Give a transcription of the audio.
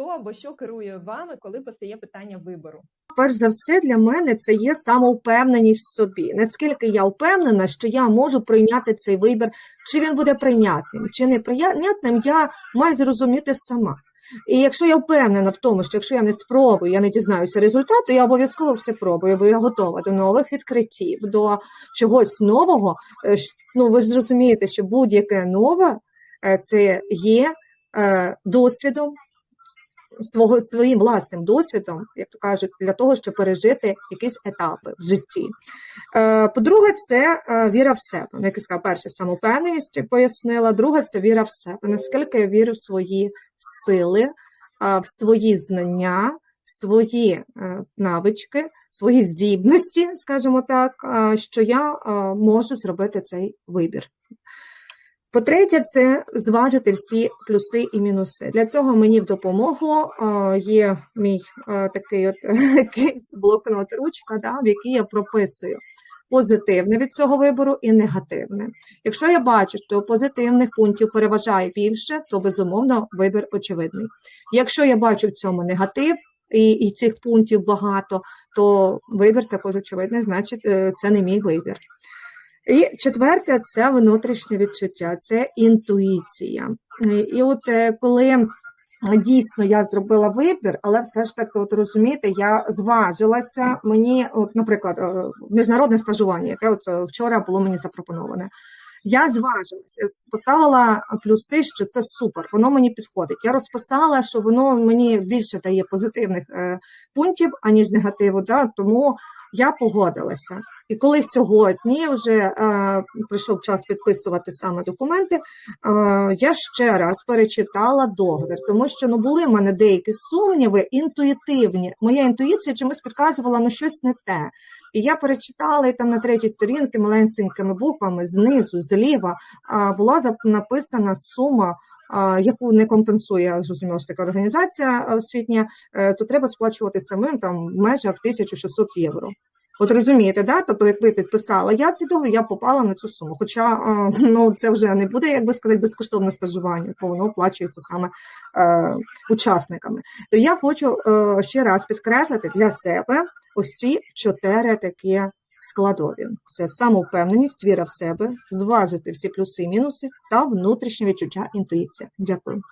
хто або що керує вами, коли постає питання вибору? Перш за все, для мене це є самовпевненість в собі. Наскільки я впевнена, що я можу прийняти цей вибір, чи він буде прийнятним, чи не прийнятним, я маю зрозуміти сама. І якщо я впевнена в тому, що якщо я не спробую, я не дізнаюся результату, я обов'язково все пробую, бо я готова до нових відкриттів, до чогось нового. Е, Ну, ви зрозумієте, що будь-яке нове е, це є е, досвідом, свого своїм власним досвідом, як то кажуть, для того, щоб пережити якісь етапи в житті. Е, По-друге, це е, віра в себе. Ну, Як я сказала, перше самовпевненість пояснила. Друге, це віра в себе. Наскільки я вірю в свої сили, е, в свої знання, в свої навички, свої здібності, скажімо так, що я можу зробити цей вибір. По-третє, це зважити всі плюси і мінуси. Для цього мені в допомогу е, є мій е, такий от кейс, блокнот, ручка, да, в якій я прописую позитивне від цього вибору і негативне. Якщо я бачу, що позитивних пунктів переважає більше, то безумовно вибір очевидний. Якщо я бачу в цьому негатив, і, і цих пунктів багато, то вибір також очевидний, значить, е, це не мій вибір. І четверте це внутрішнє відчуття, це інтуїція. І- от е, коли е, дійсно я зробила вибір, але все ж таки, от розумієте, я зважилася. Мені, от, наприклад, е, міжнародне стажування, яке от вчора було мені запропоноване. Я зважилася, поставила плюси, що це супер, воно мені підходить. Я розписала, що воно мені більше дає позитивних пунктів, аніж негативу. Да? Тому я погодилася. І коли сьогодні вже е, прийшов час підписувати саме документи, е, я ще раз перечитала договір, тому що ну були в мене деякі сумніви, інтуїтивні. Моя інтуїція чомусь підказувала ну щось не те. І я перечитала і там на третій сторінці маленькими буквами знизу, зліва е, була написана сума. е, Яку не компенсує що така організація е, освітня, е, то треба сплачувати самим там в межах 1600 євро. От розумієте, да? Тобто, якби підписала я ці договір, я попала на цю суму. Хоча е, ну, це вже не буде, як би сказати, безкоштовне стажування, бо воно оплачується саме е, учасниками. То я хочу е, ще раз підкреслити для себе ось ці чотири такі складові: це самовпевненість, віра в себе, зважити всі плюси і мінуси та внутрішнє відчуття інтуїція. Дякую.